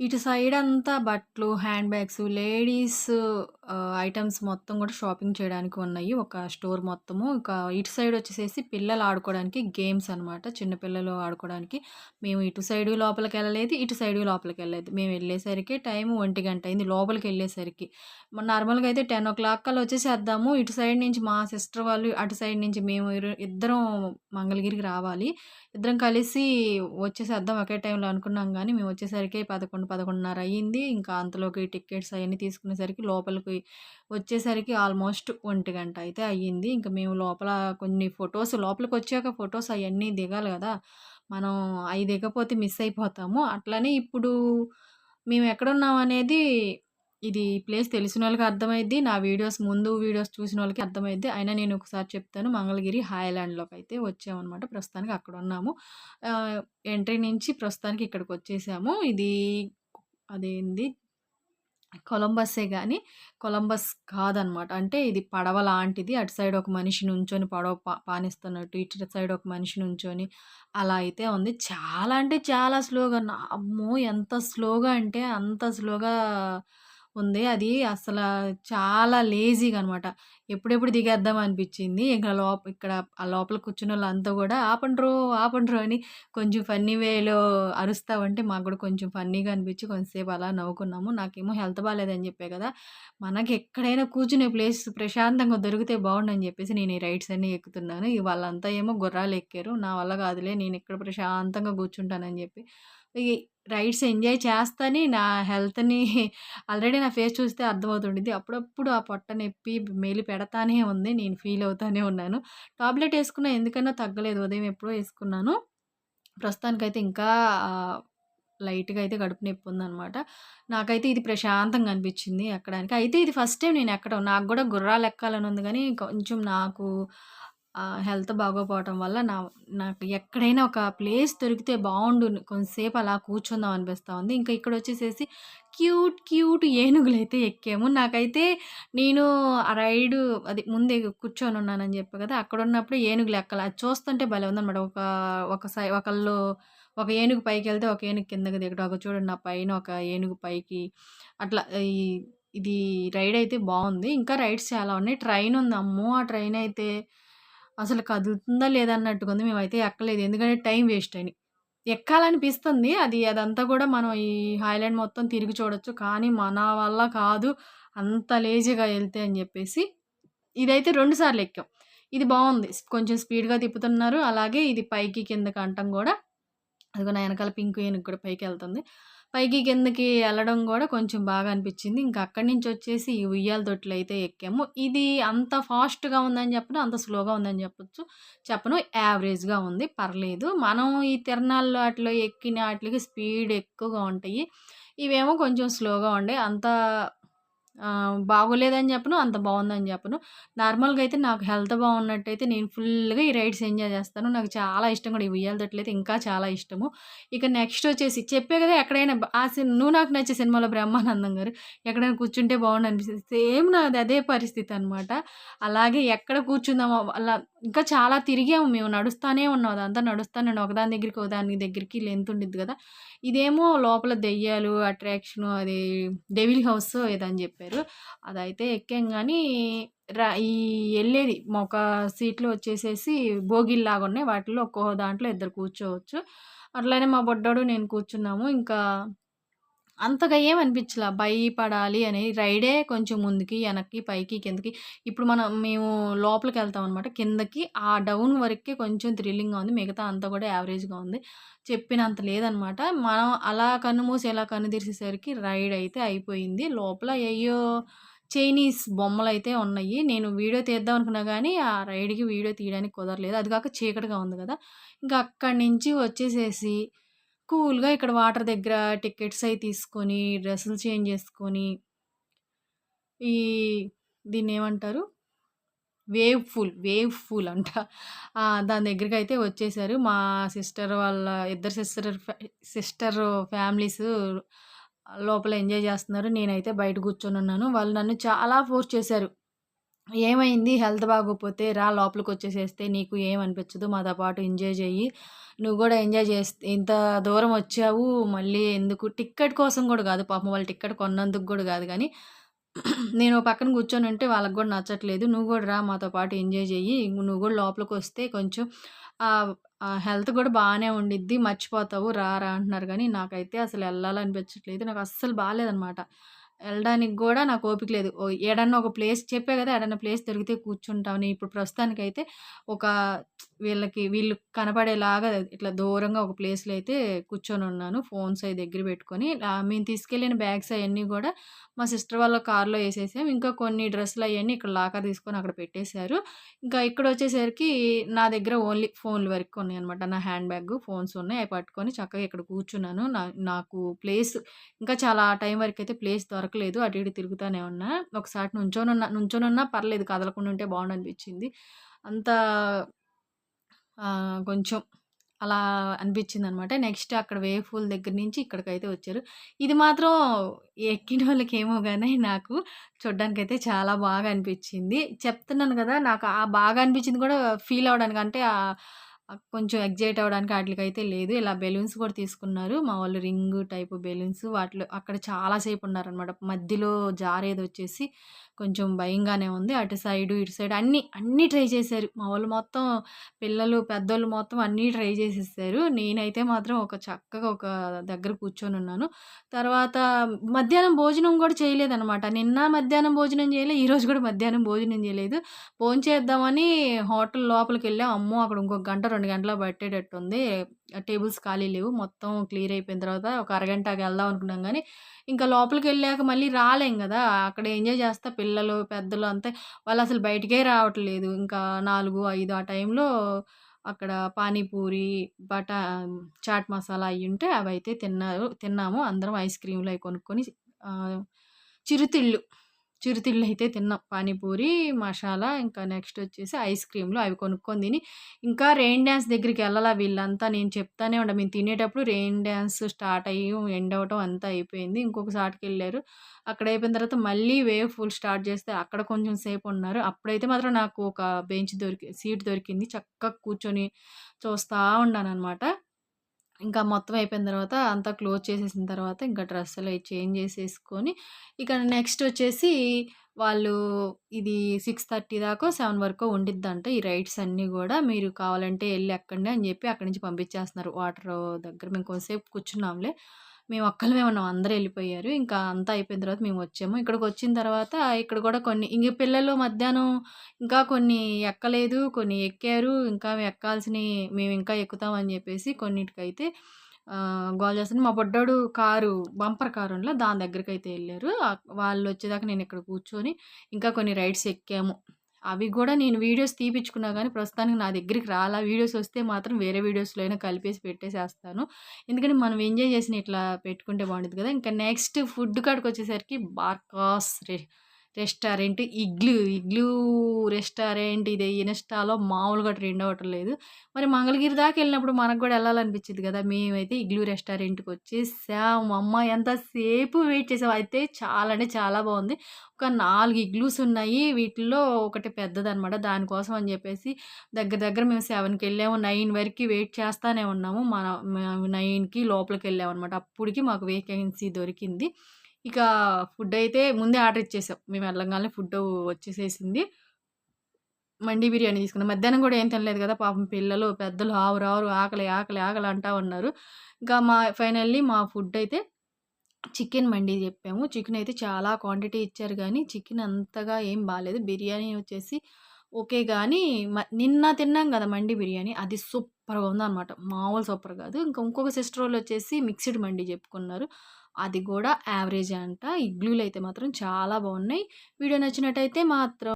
ఇటు సైడ్ అంతా బట్టలు, హ్యాండ్ బ్యాగ్స్, లేడీస్ ఐటమ్స్ మొత్తం కూడా షాపింగ్ చేయడానికి ఉన్నాయి. ఒక స్టోర్ మొత్తము. ఇంకా ఇటు సైడ్ వచ్చేసేసి పిల్లలు ఆడుకోవడానికి గేమ్స్ అనమాట. చిన్నపిల్లలు ఆడుకోవడానికి. మేము ఇటు సైడు లోపలికెళ్ళలేదు. ఇటు సైడు లోపలికెళ్ళలేదు. మేము వెళ్ళేసరికి టైం ఒంటి గంట అయింది లోపలికెళ్ళేసరికి. మన నార్మల్‌గా అయితే 10:00 కల్లా వచ్చేసేద్దాము. ఇటు సైడ్ నుంచి మా సిస్టర్ వాళ్ళు, అటు సైడ్ నుంచి మేము ఇద్దరం మంగళగిరికి రావాలి. ఇద్దరం కలిసి వచ్చేసేద్దాం ఒకే టైంలో అనుకున్నాం కానీ మేము వచ్చేసరికి 11, 11:30 అయ్యింది. ఇంకా అంతలోకి టికెట్స్ అవన్నీ తీసుకునేసరికి లోపలికి వచ్చేసరికి ఆల్మోస్ట్ ఒంటి గంట అయితే అయ్యింది. ఇంకా మేము లోపల కొన్ని ఫొటోస్ లోపలికి వచ్చాక ఫొటోస్ అవన్నీ దిగాలి కదా మనం అవి దిగపోతే మిస్ అయిపోతాము. అట్లనే ఇప్పుడు మేము ఎక్కడున్నాం అనేది ఇది ప్లేస్ తెలిసిన వాళ్ళకి అర్థమైద్ది. నా వీడియోస్ ముందు వీడియోస్ చూసిన వాళ్ళకి అర్థమైద్ది. అయినా నేను ఒకసారి చెప్తాను. మంగళగిరి హాయ్లాండ్లోకి అయితే వచ్చామనమాట. ప్రస్తుతానికి అక్కడ ఉన్నాము ఎంట్రీ నుంచి ప్రస్తుతానికి ఇక్కడికి వచ్చేసాము ఇది అదేంది కొలంబస్సే కానీ కొలంబస్ కాదనమాట. అంటే ఇది పడవ లాంటిది. అటు సైడ్ ఒక మనిషి నుంచొని పడవ పా పానిస్తున్నట్టు, ఇటు సైడ్ ఒక మనిషి నుంచొని అలా అయితే ఉంది. చాలా అంటే చాలా స్లోగా అమ్మో! ఎంత స్లోగా అంటే అంత స్లోగా ఉంది. అది అసలు చాలా లేజీగా అనమాట. ఎప్పుడెప్పుడు దిగేద్దాం అనిపించింది ఇక్కడ లోప ఇక్కడ ఆ లోపల కూర్చున్నోళ్ళంతా కూడా ఆపండ్రో, ఆపండ్రో అని కొంచెం ఫన్నీ వేలో అరుస్తావంటే మాకు కూడా కొంచెం ఫన్నీగా అనిపించి కొంతసేపు అలా నవ్వుకున్నాము. నాకేమో హెల్త్ బాగాలేదని చెప్పే కదా మనకి ఎక్కడైనా కూర్చునే ప్లేస్ ప్రశాంతంగా దొరికితే బాగుండని చెప్పేసి నేను ఈ రైడ్స్ అన్నీ ఎక్కుతున్నాను. ఇగ వాళ్ళంతా ఏమో గుర్రాలు ఎక్కారు నా వల్ల కాదులే నేను ఇక్కడ ప్రశాంతంగా కూర్చుంటానని చెప్పి రైడ్స్ ఎంజాయ్ చేస్తానే నా హెల్త్‌ని ఆల్రెడీ నా ఫేస్ చూస్తే అర్థమవుతుండేది అప్పుడప్పుడు ఆ పొట్ట నొప్పి మేలు పెడతానే ఉంది. నేను ఫీల్ అవుతానే ఉన్నాను. టాబ్లెట్ వేసుకున్నా ఎందుకైనా తగ్గలేదు. ఉదయం ఎప్పుడో వేసుకున్నాను ప్రస్తుతానికైతే ఇంకా లైట్‌గా అయితే కడుపు నొప్పుందనమాట. నాకైతే ఇది ప్రశాంతంగా అనిపించింది ఎక్కడానికి. అయితే ఇది ఫస్ట్ టైం నేను ఎక్కడం. నాకు కూడా గుర్రాలు ఎక్కాలని ఉంది కానీ కొంచెం నాకు హెల్త్ బాగోపోవటం వల్ల నా నాకు ఎక్కడైనా ఒక ప్లేస్ దొరికితే బాగుండు కొంతసేపు అలా కూర్చుందాం అనిపిస్తూ ఉంది. ఇంకా ఇక్కడ వచ్చేసేసి క్యూట్, క్యూట్ ఏనుగులైతే ఎక్కాము. నాకైతే నేను ఆ రైడు అది ముందే కూర్చొని ఉన్నానని చెప్పి కదా అక్కడ అక్కడున్నప్పుడు ఏనుగులు ఎక్కాల. అది చూస్తుంటే భలే ఉందన్నమాట ఒక ఒక సై ఒకళ్ళు ఒక ఏనుగు పైకి వెళ్తే ఒక ఏనుగు కిందకి దిగడం. ఒక చూడండి నా పైన ఒక ఏనుగు పైకి అట్లా ఈ ఇది రైడ్ అయితే బాగుంది ఇంకా రైడ్స్ చాలా ఉన్నాయి. ట్రైన్ ఉంది. అమ్మో! ఆ ట్రైన్ అయితే అసలు కదులుతుందా లేదా అన్నట్టుగా ఉంది. మేమైతే ఎక్కలేదు. ఎందుకంటే టైం వేస్ట్ అని. ఎక్కాలనిపిస్తుంది. అది అదంతా కూడా మనం ఈ హైలాండ్ మొత్తం తిరిగి చూడొచ్చు. కానీ మన వల్ల కాదు. అంత లేజీగా వెళ్తే అని చెప్పేసి ఇదైతే రెండుసార్లు ఎక్కాం. ఇది బాగుంది కొంచెం స్పీడ్‌గా తిప్పుతున్నారు. అలాగే ఇది పైకి కిందకి అనటం కూడా అదిగో నా వెనకాల పింక్ ఏనుగు కూడా పైకి వెళ్తుంది పైకి కిందకి వెళ్ళడం కూడా కొంచెం బాగా అనిపించింది ఇంకా అక్కడి నుంచి వచ్చేసి ఈ ఉయ్యాల తొట్లయితే ఎక్కాము. ఇది అంత ఫాస్ట్‌గా ఉందని చెప్పను. అంత స్లోగా ఉందని చెప్పొచ్చు. చెప్పను. యావరేజ్‌గా ఉంది. పర్లేదు. మనం ఈ తిరణాల్లో అట్లా ఎక్కిన వాటికి స్పీడ్ ఎక్కువగా ఉంటాయి. ఇవేమో కొంచెం స్లోగా ఉండే అంత బాగోలేదని చెప్పను. అంత బాగుందని చెప్పను. నార్మల్‌గా అయితే నాకు హెల్త్ బాగున్నట్టయితే నేను ఫుల్‌గా ఈ రైడ్స్ ఎంజాయ్ చేస్తాను నాకు చాలా ఇష్టం కూడా ఈ ఉయ్యాల తొట్లయితే ఇంకా చాలా ఇష్టము. ఇక నెక్స్ట్ వచ్చేసి చెప్పే కదా ఎక్కడైనా ఆ 'నువ్వు నాకు నచ్చే' సినిమాలో బ్రహ్మానందం గారు ఎక్కడైనా కూర్చుంటే బాగుండు అనిపిస్తుంది సేమ్ నాది అదే పరిస్థితి అనమాట. అలాగే ఎక్కడ కూర్చుందామో అలా ఇంకా చాలా తిరిగాము మేము. నడుస్తానే ఉన్నాం. అదంతా నడుస్తాను ఒకదాని దగ్గరికి, ఒకదాని దగ్గరికి లెంత్ ఉండిద్ది కదా ఇదేమో లోపల దెయ్యాలు, అట్రాక్షను అది డెవిల్ హౌస్ ఏదని అని జెప్పారు. అదైతే ఎక్కాం కానీ రా ఈ వెళ్ళేది ఒక సీట్లు వచ్చేసేసి బోగీల్లాగున్నాయి. వాటిల్లో ఒక్కో దాంట్లో ఇద్దరు కూర్చోవచ్చు. అట్లనే మా బొడ్డోడు నేను కూర్చున్నాము. ఇంకా అంతగా ఏం భయపడాలి అని రైడే కొంచెం ముందుకి, వెనక్కి పైకి, కిందకి ఇప్పుడు మనం మేము లోపలికి వెళ్తాం అనమాట. కిందకి ఆ డౌన్ వరకే కొంచెం థ్రిల్లింగ్‌గా ఉంది. మిగతా అంతా కూడా యావరేజ్‌గా ఉంది. చెప్పినంత లేదనమాట. మనం అలా కన్నుమూసి ఎలా కన్ను తెరిసేసరికి రైడ్ అయితే అయిపోయింది. లోపల అయ్యో చైనీస్ బొమ్మలు అయితే ఉన్నాయి. నేను వీడియో తీద్దాం అనుకున్నా కానీ ఆ రైడ్‌కి వీడియో తీయడానికి కుదరలేదు. అది కాక చీకటిగా ఉంది కదా ఇంకా అక్కడి నుంచి వచ్చేసేసి కూల్‌గా ఇక్కడ వాటర్ దగ్గర టికెట్స్ అవి తీసుకొని, డ్రెస్సులు చేంజ్ చేసుకొని ఈ దీన్ని ఏమంటారు వేవ్ ఫూల్ వేవ్ ఫూల్ అంట. దాని దాని అయితే వచ్చేసారు. మా సిస్టర్ వాళ్ళ ఇద్దరు సిస్టర్ ఫ్యా సిస్టర్ ఫ్యామిలీస్ లోపల ఎంజాయ్ చేస్తున్నారు నేనైతే బయట కూర్చొని ఉన్నాను వాళ్ళు నన్ను చాలా ఫోర్స్ చేశారు. "ఏమైంది? హెల్త్ బాగోకపోతే రా లోపలికి వచ్చేసేస్తే నీకు ఏమనిపించదు మాతో పాటు ఎంజాయ్ చెయ్యి. నువ్వు కూడా ఎంజాయ్ చేస్తే ఇంత దూరం వచ్చావు మళ్ళీ ఎందుకు? టిక్కెట్ కోసం కూడా కాదు పాపం వాళ్ళు టిక్కెట్ కొన్నందుకు కూడా కాదు కానీ నేను పక్కన కూర్చొని ఉంటే వాళ్ళకి కూడా నచ్చట్లేదు. నువ్వు కూడా రా మాతో పాటు ఎంజాయ్ చెయ్యి. నువ్వు కూడా లోపలికి వస్తే కొంచెం హెల్త్ కూడా బాగానే ఉండిద్ది మర్చిపోతావు రా రా అంటున్నారు కానీ నాకైతే అసలు వెళ్ళాలనిపించట్లేదు. నాకు అస్సలు బాగాలేదనమాట. వెళ్ళడానికి కూడా నాకు ఓపిక లేదు. ఏడన్నా ఒక ప్లేస్ చెప్పే కదా ఏడన్నా ప్లేస్ దొరికితే కూర్చుంటామని ఇప్పుడు ప్రస్తుతానికైతే ఒక వీళ్ళకి వీళ్ళు కనపడేలాగా ఇట్లా దూరంగా ఒక ప్లేస్లో అయితే కూర్చొని ఉన్నాను. ఫోన్స్ అవి దగ్గర పెట్టుకొని. మేము తీసుకెళ్ళిన బ్యాగ్స్ అవన్నీ కూడా మా సిస్టర్ వాళ్ళ కార్లో వేసేసాం. ఇంకా కొన్ని డ్రెస్సులు అవన్నీ ఇక్కడ లాకర్ తీసుకొని అక్కడ పెట్టేశారు. ఇంకా ఇక్కడ వచ్చేసరికి నా దగ్గర ఓన్లీ ఫోన్లు వరకు ఉన్నాయి అనమాట నా హ్యాండ్ బ్యాగ్ ఫోన్స్ ఉన్నాయి. అవి పట్టుకొని చక్కగా ఇక్కడ కూర్చున్నాను. నా నాకు ప్లేస్ ఇంకా చాలా టైం వరకు అయితే ప్లేస్ దొరకలేదు. అటు ఇటు తిరుగుతూనే ఉన్నా. ఒకసారి నుంచోనున్నా నుంచోనున్నా నుంచొని ఉన్నా పర్లేదు. కదలకుండా ఉంటే బాగుండనిపించింది. అంత కొంచెం అలా అనిపించింది అనమాట నెక్స్ట్ అక్కడ వేఫూల్ దగ్గర నుంచి ఇక్కడికైతే వచ్చారు. ఇది మాత్రం ఎక్కిన వాళ్ళకేమో కానీ నాకు చూడ్డానికైతే చాలా బాగా అనిపించింది. చెప్తున్నాను కదా! నాకు ఆ బాగా అనిపించింది కూడా ఫీల్ అవడానికి అంటే కొంచెం ఎగ్జైట్ అవ్వడానికి వాటికైతే లేదు. ఇలా బెలూన్స్ కూడా తీసుకున్నారు. మా వాళ్ళు రింగ్ టైపు బెలూన్స్ వాటిలో అక్కడ చాలాసేపు ఉన్నారనమాట. మధ్యలో జారేది వచ్చేసి కొంచెం భయంగానే ఉంది. అటు సైడు, ఇటు సైడ్ అన్నీ, అన్నీ ట్రై చేశారు. మా వాళ్ళు మొత్తం పిల్లలు, పెద్దోళ్ళు మొత్తం అన్నీ ట్రై చేసేసారు. నేనైతే మాత్రం ఒక చక్కగా ఒక దగ్గర కూర్చొని ఉన్నాను తర్వాత మధ్యాహ్నం భోజనం కూడా చేయలేదనమాట. నిన్న మధ్యాహ్నం భోజనం చేయలేదు ఈరోజు కూడా మధ్యాహ్నం భోజనం చేయలేదు. భోంచేద్దామని హోటల్ లోపలికి వెళ్ళాం అమ్మో! అక్కడ ఇంకొక గంట, రెండు గంటలు పట్టేటట్టుంది. టేబుల్స్ ఖాళీ లేవు. మొత్తం క్లియర్ అయిపోయిన తర్వాత ఒక అరగంట వెళ్దాం అనుకున్నాం కానీ ఇంకా లోపలికి వెళ్ళాక మళ్ళీ రాలేం కదా అక్కడ ఎంజాయ్ చేస్తా పిల్లలు, పెద్దలు అంతా అసలు బయటికే రావట్లేదు. ఇంకా 4, 5 ఆ టైంలో అక్కడ పానీపూరి, బటా చాట్ మసాలా అయ్యుంటే అవైతే తిన్నారు తిన్నాము. అందరం ఐస్ క్రీమ్‌లు అవి కొనుక్కొని చిరుతిళ్ళు చిరుతిళ్ళు అయితే తిన్నాం. పానీపూరి, మసాలా ఇంకా నెక్స్ట్ వచ్చేసి ఐస్ క్రీమ్‌లు అవి కొనుక్కొని తిని, ఇంకా రెయిన్ డ్యాన్స్ దగ్గరికి వెళ్ళాలా వీళ్ళంతా నేను చెప్తానే ఉండ మేము తినేటప్పుడు రెయిన్ డ్యాన్స్ స్టార్ట్ అయ్యి, ఎండ్ అవటం అంతా అయిపోయింది. ఇంకొక సాటుకెళ్ళారు. అక్కడ అయిపోయిన తర్వాత మళ్ళీ వేవ్ ఫుల్ స్టార్ట్ చేస్తే అక్కడ కొంచెం సేపు ఉన్నారు. అప్పుడైతే మాత్రం నాకు ఒక బెంచ్ దొరికి సీట్ దొరికింది. చక్కగా కూర్చొని చూస్తూ ఉన్నాను అనమాట ఇంకా మొత్తం అయిపోయిన తర్వాత అంతా క్లోజ్ చేసేసిన తర్వాత ఇంకా డ్రెస్సులు అవి చేంజ్ చేసేసుకొని ఇక నెక్స్ట్ వచ్చేసి వాళ్ళు ఇది సిక్స్ థర్టీ దాకా సెవెన్ వరకు ఉండిద్దంట ఈ రైడ్స్ అన్నీ కూడా. మీరు కావాలంటే వెళ్ళి అక్కడనే అని చెప్పి అక్కడి నుంచి పంపించేస్తున్నారు. వాటర్ దగ్గర మేము కొంతసేపు కూర్చున్నాంలే. మేము ఒక్కళ్ళమే ఉన్నాం అందరూ వెళ్ళిపోయారు. ఇంకా అంతా అయిపోయిన తర్వాత మేము వచ్చాము. ఇక్కడికి వచ్చిన తర్వాత ఇక్కడ కూడా కొన్ని ఇంక పిల్లలు మధ్యాహ్నం ఇంకా కొన్ని ఎక్కలేదు కొన్ని ఎక్కారు. ఇంకా ఎక్కాల్సినవి మేము ఇంకా ఎక్కుతామని చెప్పేసి కొన్నిటికైతే గోల్ చేస్తాను మా బొడ్డోడు కారు బంపర్ కారు ఉండలో దాని దగ్గరికి అయితే వెళ్ళారు వాళ్ళు వచ్చేదాకా నేను ఇక్కడ కూర్చొని ఇంకా కొన్ని రైడ్స్ ఎక్కాము. అవి కూడా నేను వీడియోస్ తీపిచ్చుకున్నా కానీ ప్రస్తుతానికి నా దగ్గరికి రాలా. వీడియోస్ వస్తే మాత్రం వేరే వీడియోస్లో అయినా కలిపేసి పెట్టేసేస్తాను. ఎందుకంటే మనం ఎంజాయ్ చేసిన ఇట్లా పెట్టుకుంటే బాగుంటుంది కదా! ఇంకా నెక్స్ట్ ఫుడ్ కాడికి వచ్చేసరికి బార్కాస్ రే రెస్టారెంట్ ఇగ్లూ ఇగ్లూ రెస్టారెంట్ ఇది ఇన్స్టాలో మామూలుగా ట్రెండ్ అవ్వటం లేదు. మరి మంగళగిరి దాకా వెళ్ళినప్పుడు మనకు కూడా వెళ్ళాలనిపించింది కదా మేమైతే ఇగ్లూ రెస్టారెంట్కి వచ్చేసాం అమ్మ ఎంతసేపు వెయిట్ చేసాం అయితే చాలా అంటే చాలా బాగుంది. ఒక నాలుగు ఇగ్లూస్ ఉన్నాయి వీటిల్లో ఒకటి పెద్దదనమాట దానికోసం అని చెప్పేసి దగ్గర దగ్గర మేము సెవెన్కి వెళ్ళాము. నైన్ వరకు వెయిట్ చేస్తానే ఉన్నాము. మన నైన్కి లోపలికి వెళ్ళాము అనమాట అప్పటికి మాకు వేకెన్సీ దొరికింది. ఇక ఫుడ్ అయితే ముందే ఆర్డర్ ఇచ్చేసాం. మేము వెళ్ళంగానే ఫుడ్ వచ్చేసేసింది. మండి బిర్యానీ తీసుకున్నాం. మధ్యాహ్నం కూడా ఏం తినలేదు కదా పాపం పిల్లలు పెద్దలు ఆవు రావు ఆకలి ఆకలి ఆకలి అంటా ఉన్నారు. ఇంకా మా ఫైనల్లీ మా ఫుడ్ అయితే చికెన్ మండి చెప్పాము. చికెన్ అయితే చాలా క్వాంటిటీ ఇచ్చారు కానీ చికెన్ అంతగా ఏం బాగాలేదు బిర్యానీ వచ్చేసి ఓకే కానీ నిన్న తిన్నాం కదా మండి బిర్యానీ. అది సూపర్గా ఉందన్నమాట. మామూలు సూపర్ కాదు. ఇంకా ఇంకొక సిస్టర్ వాళ్ళు వచ్చేసి మిక్స్డ్ మండి చెప్పుకున్నారు. అది కూడా యావరేజ్ అంట. ఇగ్లూలు అయితే మాత్రం చాలా బాగున్నాయి. వీడియో నచ్చినట్టయితే మాత్రం